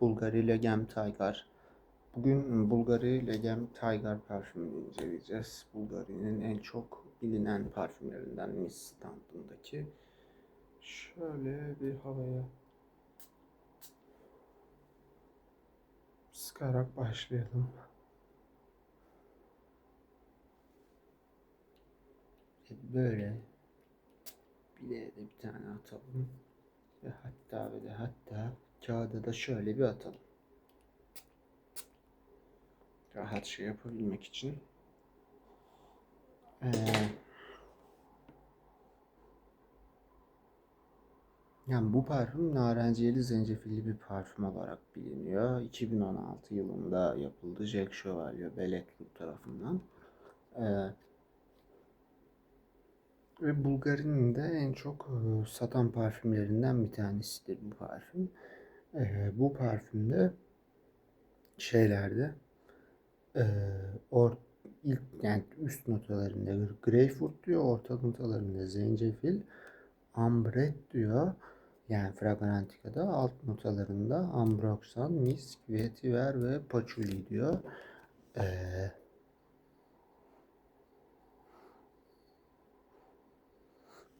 Bulgari Legem Tiger. Bugün Bulgari Legem Tiger parfümünü inceleyeceğiz. Bulgari'nin en çok bilinen parfümlerinden Nice standındaki. Şöyle bir havaya sıkarak başlayalım. Böyle bileğe de bir tane atalım. Ve hatta ve de hatta kağıda da şöyle bir atalım. Rahat şey yapabilmek için. Ee, yani bu parfüm narenciyeli zencefilli bir parfüm olarak biliniyor. 2016 yılında yapıldı Jack Chevalier Bellet Group tarafından. Ee, ve Bulgari'nin de en çok satan parfümlerinden bir tanesidir bu parfüm. E, bu parfümde şeylerde e, or, ilk yani üst notalarında greyfurt diyor, orta notalarında zencefil, ambret diyor. Yani fragrantikada alt notalarında ambroxan, misk, vetiver ve paçuli diyor. Eee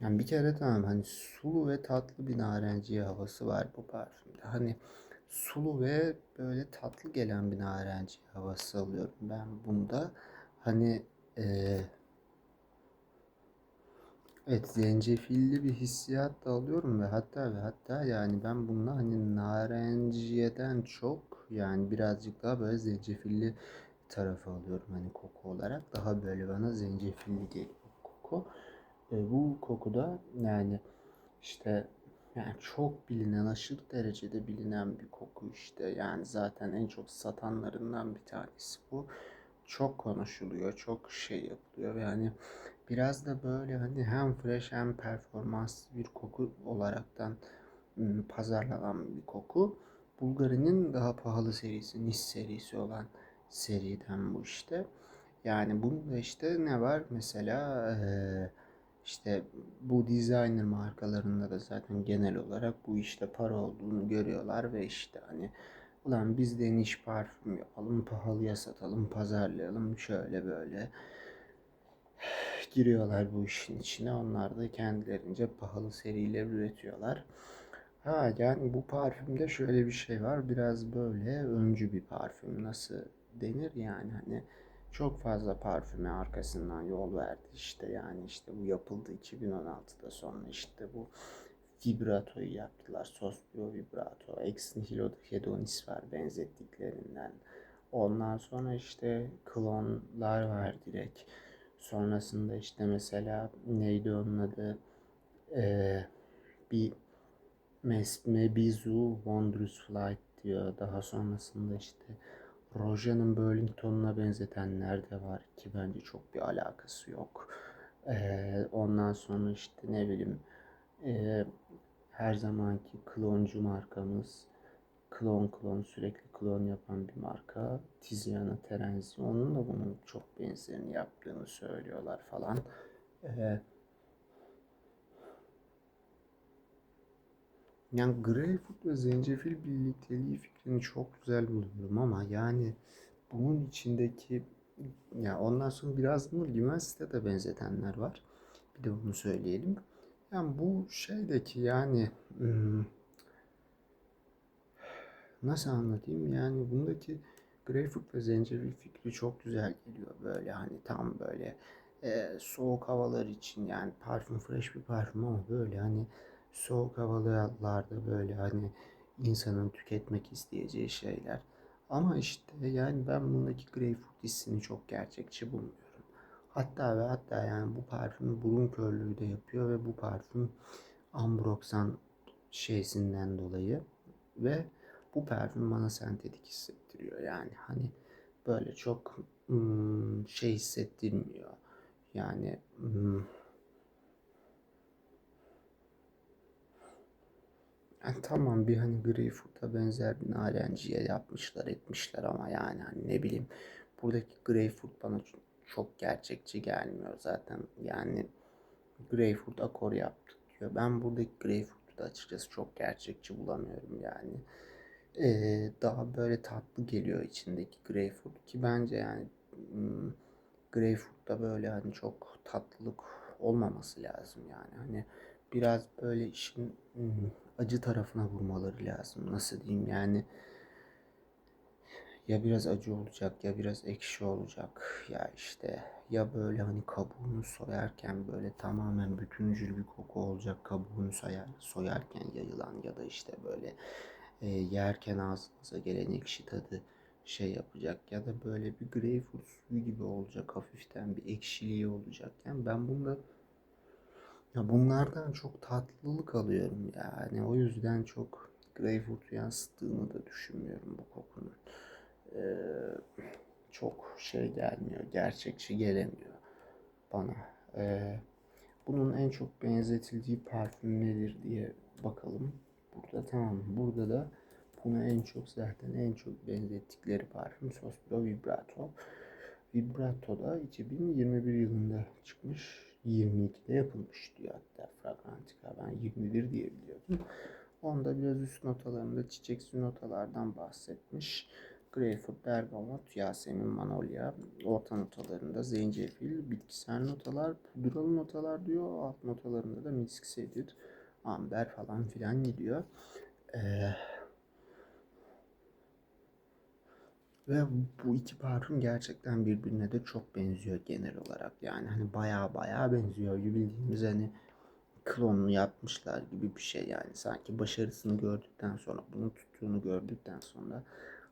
Yani bir kere tamam hani sulu ve tatlı bir narenciye havası var bu parfümde. Hani sulu ve böyle tatlı gelen bir narenciye havası alıyorum ben bunda. Hani e, evet zencefilli bir hissiyat da alıyorum ve hatta ve hatta yani ben bununla hani narenciyeden çok yani birazcık daha böyle zencefilli tarafı alıyorum hani koku olarak. Daha böyle bana zencefilli geliyor koku. E, bu kokuda yani işte yani çok bilinen, aşırı derecede bilinen bir koku işte. Yani zaten en çok satanlarından bir tanesi bu. Çok konuşuluyor, çok şey yapılıyor yani biraz da böyle hani hem fresh hem performanslı bir koku olaraktan pazarlanan bir koku. Bulgari'nin daha pahalı serisi, Nis serisi olan seriden bu işte. Yani bunda işte ne var? Mesela eee işte bu designer markalarında da zaten genel olarak bu işte para olduğunu görüyorlar ve işte hani ulan biz de niş parfüm yapalım, pahalıya satalım, pazarlayalım şöyle böyle giriyorlar bu işin içine. Onlar da kendilerince pahalı seriler üretiyorlar. Ha yani bu parfümde şöyle bir şey var. Biraz böyle öncü bir parfüm. Nasıl denir yani hani çok fazla parfüme arkasından yol verdi işte yani işte bu yapıldı 2016'da sonra işte bu vibratoyu yaptılar. Sospio vibrato, ex nihilo hedonis var benzettiklerinden. Ondan sonra işte klonlar var direkt. Sonrasında işte mesela neydi onun adı? Ee, bir Mebizu Wondrous Flight diyor. Daha sonrasında işte Roja'nın Burlington'una benzetenler de var ki bence çok bir alakası yok. Ee, ondan sonra işte ne bileyim e, her zamanki kloncu markamız klon klon sürekli klon yapan bir marka Tiziana Terenzi onun da bunun çok benzerini yaptığını söylüyorlar falan. Ee, Yani greyfurt ve zencefil birlikteliği fikrini çok güzel buluyorum ama yani bunun içindeki ya ondan sonra biraz bunu limensite de benzetenler var. Bir de bunu söyleyelim. Yani bu şeydeki yani hmm, nasıl anlatayım yani bundaki greyfurt ve zencefil fikri çok güzel geliyor böyle hani tam böyle e, soğuk havalar için yani parfüm fresh bir parfüm ama böyle hani soğuk havalarda böyle hani insanın tüketmek isteyeceği şeyler. Ama işte yani ben bundaki greyfurt hissini çok gerçekçi bulmuyorum. Hatta ve hatta yani bu parfüm burun körlüğü de yapıyor ve bu parfüm ambroxan şeysinden dolayı ve bu parfüm bana sentetik hissettiriyor. Yani hani böyle çok hmm, şey hissettirmiyor. Yani Yani tamam bir hani Greyfurt'a benzer bir narenciye yapmışlar etmişler ama yani hani ne bileyim buradaki Greyfurt bana çok gerçekçi gelmiyor zaten. Yani Greyfurt akor yaptık diyor. Ben buradaki Greyfurt'u da açıkçası çok gerçekçi bulamıyorum yani. Ee, daha böyle tatlı geliyor içindeki greyfurt ki bence yani greyfurt'ta böyle hani çok tatlılık olmaması lazım yani hani biraz böyle işin acı tarafına vurmaları lazım. Nasıl diyeyim? Yani ya biraz acı olacak ya biraz ekşi olacak. Ya işte ya böyle hani kabuğunu soyarken böyle tamamen bütüncül bir koku olacak kabuğunu soyar, soyarken yayılan ya da işte böyle e, yerken ağzınıza gelen ekşi tadı şey yapacak ya da böyle bir greyfurt suyu gibi olacak hafiften bir ekşiliği olacak. Yani ben bunda ya bunlardan çok tatlılık alıyorum yani o yüzden çok greyfurt yansıttığını da düşünmüyorum bu kokunun. Ee, çok şey gelmiyor, gerçekçi gelemiyor bana. Ee, bunun en çok benzetildiği parfüm nedir diye bakalım. Burada tamam. Burada da buna en çok zaten en çok benzettikleri parfüm Sospiro Vibrato. Vibrato da 2021 yılında çıkmış. 22'de yapılmış diyor hatta Fragrantica. Ben 21 diye biliyordum. Onda biraz üst notalarında çiçeksi notalardan bahsetmiş. Greyfurt, bergamot, yasemin, manolya, orta notalarında zencefil, bitkisel notalar, pudralı notalar diyor. Alt notalarında da misk sedir, amber falan filan gidiyor. Ee, ve bu iki parfüm gerçekten birbirine de çok benziyor genel olarak. Yani hani baya baya benziyor. Bildiğimiz hani klonunu yapmışlar gibi bir şey yani. Sanki başarısını gördükten sonra, bunu tuttuğunu gördükten sonra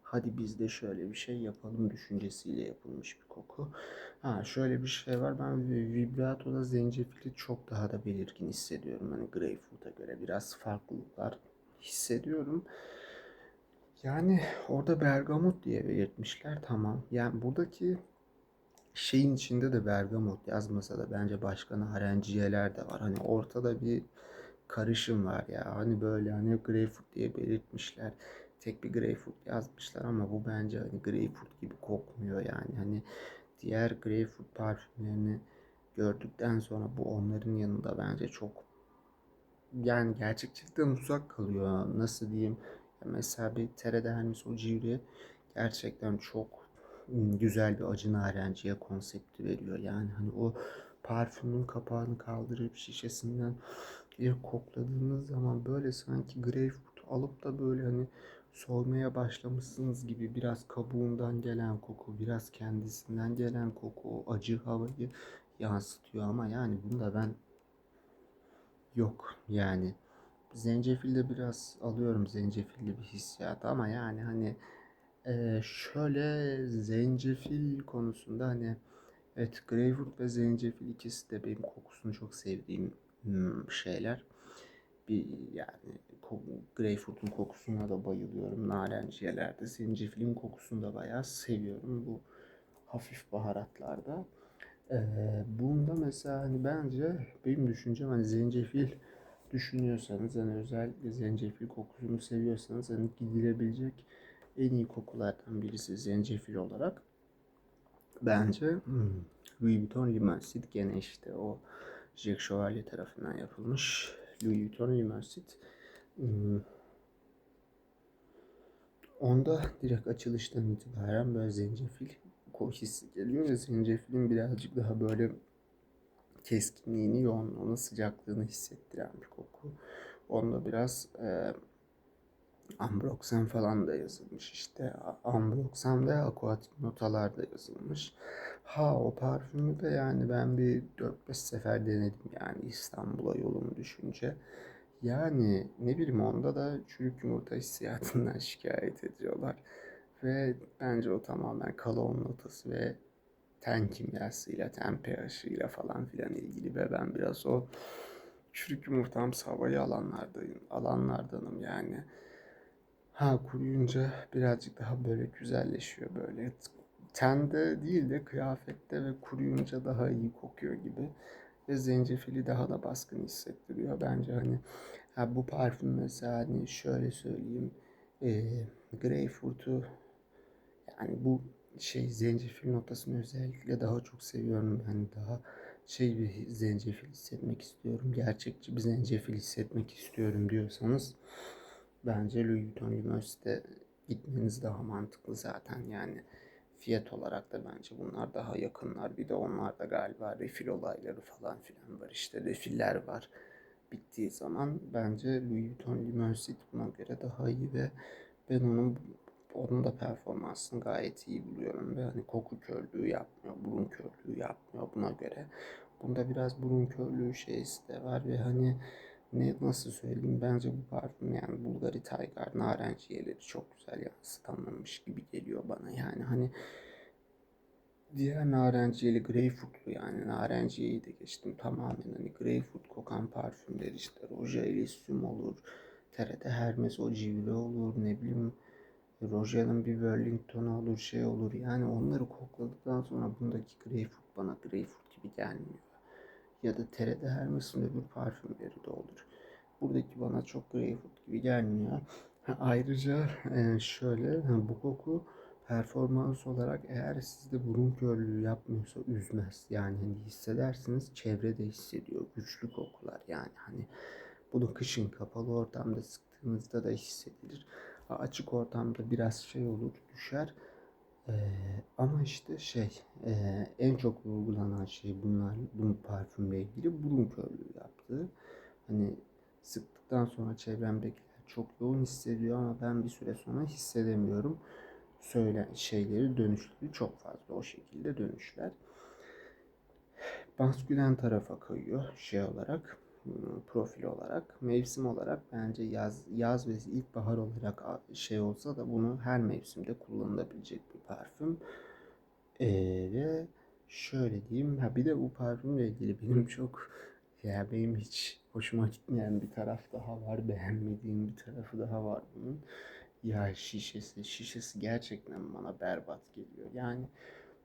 hadi biz de şöyle bir şey yapalım düşüncesiyle yapılmış bir koku. Ha şöyle bir şey var ben vibratoda zencefili çok daha da belirgin hissediyorum. Hani greyfurt'a göre biraz farklılıklar hissediyorum. Yani orada bergamot diye belirtmişler tamam. Yani buradaki şeyin içinde de bergamot yazmasa da bence başka narenciyeler de var. Hani ortada bir karışım var ya. Hani böyle hani greyfurt diye belirtmişler tek bir greyfurt yazmışlar ama bu bence hani greyfurt gibi kokmuyor yani. Hani diğer greyfurt parfümlerini gördükten sonra bu onların yanında bence çok yani gerçekçilikten uzak kalıyor. Nasıl diyeyim? Mesela Terede Hermes o civri gerçekten çok güzel bir acı narenciye konsepti veriyor. Yani hani o parfümün kapağını kaldırıp şişesinden bir kokladığınız zaman böyle sanki greyfurt alıp da böyle hani soymaya başlamışsınız gibi biraz kabuğundan gelen koku, biraz kendisinden gelen koku, o acı havayı yansıtıyor ama yani bunda ben yok yani zencefilde biraz alıyorum zencefilli bir hissiyat ama yani hani e, şöyle zencefil konusunda hani evet greyfurt ve zencefil ikisi de benim kokusunu çok sevdiğim hmm, şeyler bir yani greyfurtun kokusuna da bayılıyorum. Narenciyelerde zencefilin kokusunu da bayağı seviyorum bu hafif baharatlarda. Ee, bunda mesela hani bence benim düşüncem hani zencefil düşünüyorsanız hani özellikle zencefil kokusunu seviyorsanız hani gidilebilecek en iyi kokulardan birisi zencefil olarak. Bence hmm, Louis Vuitton Limonsit gene işte o Jack Chevalier tarafından yapılmış Louis Vuitton Limonsit Hmm. Onda direkt açılıştan itibaren böyle zencefil hissi geliyor ve zencefilin birazcık daha böyle keskinliğini, yoğunluğunu, sıcaklığını hissettiren bir koku. Onda biraz e, Ambroxan falan da yazılmış işte. Ambroxan ve aquatik notalar da yazılmış. Ha o parfümü de yani ben bir 4-5 sefer denedim yani İstanbul'a yolumu düşünce. Yani ne bileyim onda da çürük yumurta hissiyatından şikayet ediyorlar. Ve bence o tamamen kalaon notası ve ten kimyasıyla, ten pH'ıyla falan filan ilgili ve ben biraz o çürük yumurtamsı havayı alanlardayım, alanlardanım yani. Ha kuruyunca birazcık daha böyle güzelleşiyor böyle. Tende değil de kıyafette ve kuruyunca daha iyi kokuyor gibi ve zencefili daha da baskın hissettiriyor. Bence hani ha bu parfüm mesela hani şöyle söyleyeyim e, greyfurt'u yani bu şey zencefil notasını özellikle daha çok seviyorum. Yani daha şey bir zencefil hissetmek istiyorum. Gerçekçi bir zencefil hissetmek istiyorum diyorsanız Bence Louis Vuitton University'de gitmeniz daha mantıklı zaten yani. Fiyat olarak da bence bunlar daha yakınlar. Bir de onlarda galiba refil olayları falan filan var. İşte refiller var. Bittiği zaman bence Louis Vuitton University buna göre daha iyi ve ben onun onun da performansını gayet iyi buluyorum ve hani koku körlüğü yapmıyor, burun körlüğü yapmıyor buna göre. Bunda biraz burun körlüğü şeysi de var ve hani ne nasıl söyleyeyim bence bu parfüm yani Bulgari Tiger narenciyeleri çok güzel yansıtamamış gibi geliyor bana yani hani diğer narenciyeli greyfurtlu yani narenciyeyi de geçtim tamamen hani greyfurt kokan parfümler işte Roja Elysium olur TRT Hermes o civli olur ne bileyim Roja'nın bir Wellington'u olur şey olur yani onları kokladıktan sonra bundaki greyfurt bana greyfurt gibi gelmiyor ya da TRT Hermes'in öbür parfümleri de olur. Buradaki bana çok greyfurt gibi gelmiyor. Ayrıca e, şöyle bu koku performans olarak eğer sizde burun körlüğü yapmıyorsa üzmez. Yani hani hissedersiniz çevrede hissediyor. Güçlü kokular yani hani bunu kışın kapalı ortamda sıktığınızda da hissedilir. Açık ortamda biraz şey olur düşer. Ee, ama işte şey e, en çok vurgulanan şey bunlar bu parfümle ilgili burun körlüğü yaptığı. Hani sıktıktan sonra çevremdekiler çok yoğun hissediyor ama ben bir süre sonra hissedemiyorum. Söyle şeyleri dönüşleri çok fazla o şekilde dönüşler. Maskülen tarafa kayıyor şey olarak profil olarak. Mevsim olarak bence yaz yaz ve ilkbahar olarak şey olsa da bunu her mevsimde kullanılabilecek bir parfüm. Ee, ve şöyle diyeyim ha bir de bu parfümle ilgili benim çok ya benim hiç hoşuma gitmeyen bir taraf daha var. Beğenmediğim bir tarafı daha var bunun. Ya şişesi, şişesi gerçekten bana berbat geliyor. Yani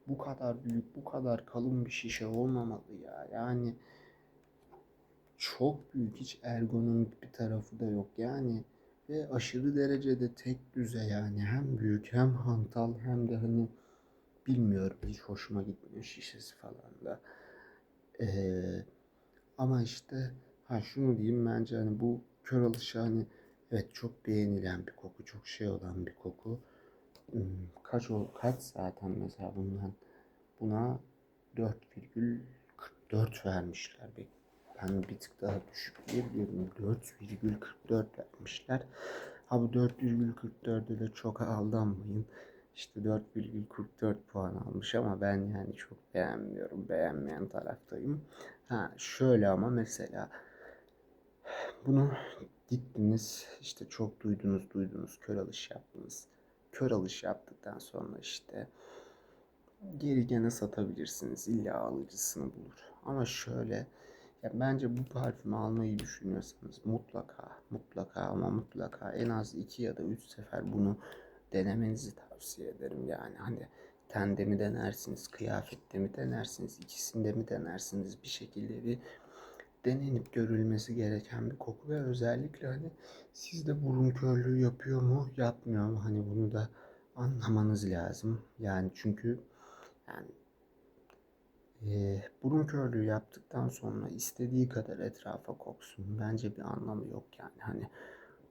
bu kadar büyük, bu kadar kalın bir şişe olmamalı ya. Yani çok büyük hiç ergonomik bir tarafı da yok. Yani ve aşırı derecede tek düze yani. Hem büyük hem hantal hem de hani bilmiyorum hiç hoşuma gitmiyor şişesi falan da. Ee, ama işte ha şunu diyeyim bence hani bu kör alışı hani evet çok beğenilen bir koku çok şey olan bir koku. Hmm, kaç o kaç zaten mesela bundan? Buna 4,44 vermişler ben bir tık daha düşük diyebiliyorum. 4,44 vermişler. Ha bu 4,44'e de çok aldanmayın. İşte 4,44 puan almış ama ben yani çok beğenmiyorum. Beğenmeyen taraftayım. Ha şöyle ama mesela bunu gittiniz işte çok duydunuz duydunuz kör alış yaptınız. Kör alış yaptıktan sonra işte geri gene satabilirsiniz. İlla alıcısını bulur. Ama şöyle ya bence bu parfümü almayı düşünüyorsanız mutlaka mutlaka ama mutlaka en az iki ya da üç sefer bunu denemenizi tavsiye ederim. Yani hani tende mi denersiniz, kıyafette mi denersiniz, ikisinde mi denersiniz bir şekilde bir denenip görülmesi gereken bir koku ve özellikle hani sizde burun körlüğü yapıyor mu, yapmıyor mu hani bunu da anlamanız lazım. Yani çünkü yani burun körlüğü yaptıktan sonra istediği kadar etrafa koksun. Bence bir anlamı yok yani. Hani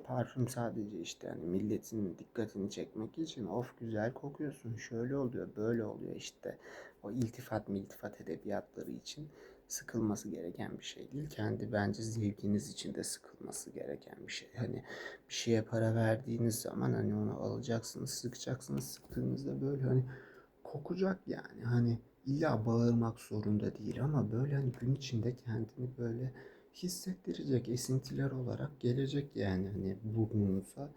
parfüm sadece işte hani milletin dikkatini çekmek için of güzel kokuyorsun şöyle oluyor böyle oluyor işte o iltifat mı iltifat edebiyatları için sıkılması gereken bir şey değil. Kendi bence zevkiniz için de sıkılması gereken bir şey. Hani bir şeye para verdiğiniz zaman hani onu alacaksınız, sıkacaksınız. Sıktığınızda böyle hani kokacak yani. Hani illa bağırmak zorunda değil ama böyle hani gün içinde kendini böyle hissettirecek esintiler olarak gelecek yani hani burnunuza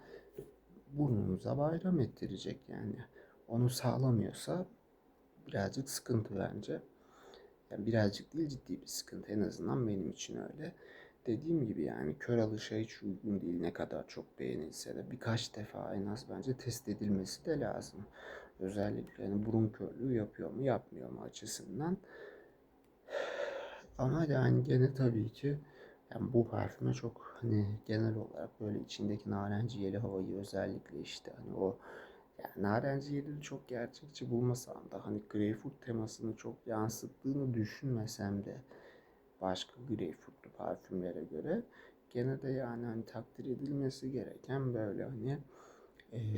burnunuza bayram ettirecek yani. Onu sağlamıyorsa birazcık sıkıntı bence. Yani birazcık değil ciddi bir sıkıntı en azından benim için öyle. Dediğim gibi yani kör alışa hiç uygun değil ne kadar çok beğenilse de birkaç defa en az bence test edilmesi de lazım. Özellikle hani burun körlüğü yapıyor mu yapmıyor mu açısından. Ama yani gene tabii ki yani bu parfüme çok hani genel olarak böyle içindeki narenciyeli havayı özellikle işte hani o yani narenciyeli çok gerçekçi bulmasam da hani greyfurt temasını çok yansıttığını düşünmesem de başka greyfurtlu parfümlere göre gene de yani hani takdir edilmesi gereken böyle hani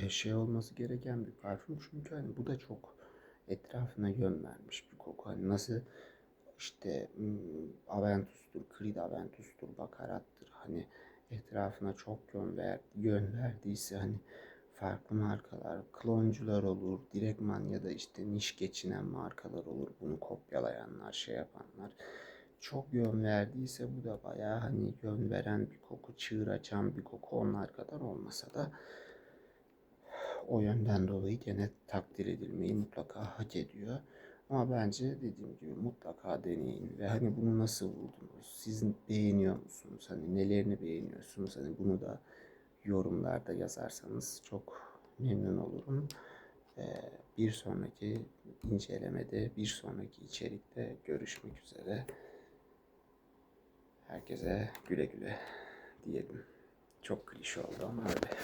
şey olması gereken bir parfüm. Çünkü hani bu da çok etrafına yön vermiş bir koku. Hani nasıl işte hmm, Aventus'tur, Creed Aventus'tur, Baccarat'tır. Hani etrafına çok yön, ver, yön verdiyse hani farklı markalar, kloncular olur, direktman ya da işte niş geçinen markalar olur. Bunu kopyalayanlar, şey yapanlar. Çok yön verdiyse bu da bayağı hani yön veren bir koku, çığır açan bir koku onlar kadar olmasa da o yönden dolayı gene takdir edilmeyi mutlaka hak ediyor. Ama bence dediğim gibi mutlaka deneyin ve hani bunu nasıl buldunuz? Siz beğeniyor musunuz? Hani nelerini beğeniyorsunuz? Hani bunu da yorumlarda yazarsanız çok memnun olurum. Bir sonraki incelemede, bir sonraki içerikte görüşmek üzere. Herkese güle güle diyelim. Çok klişe oldu ama öyle.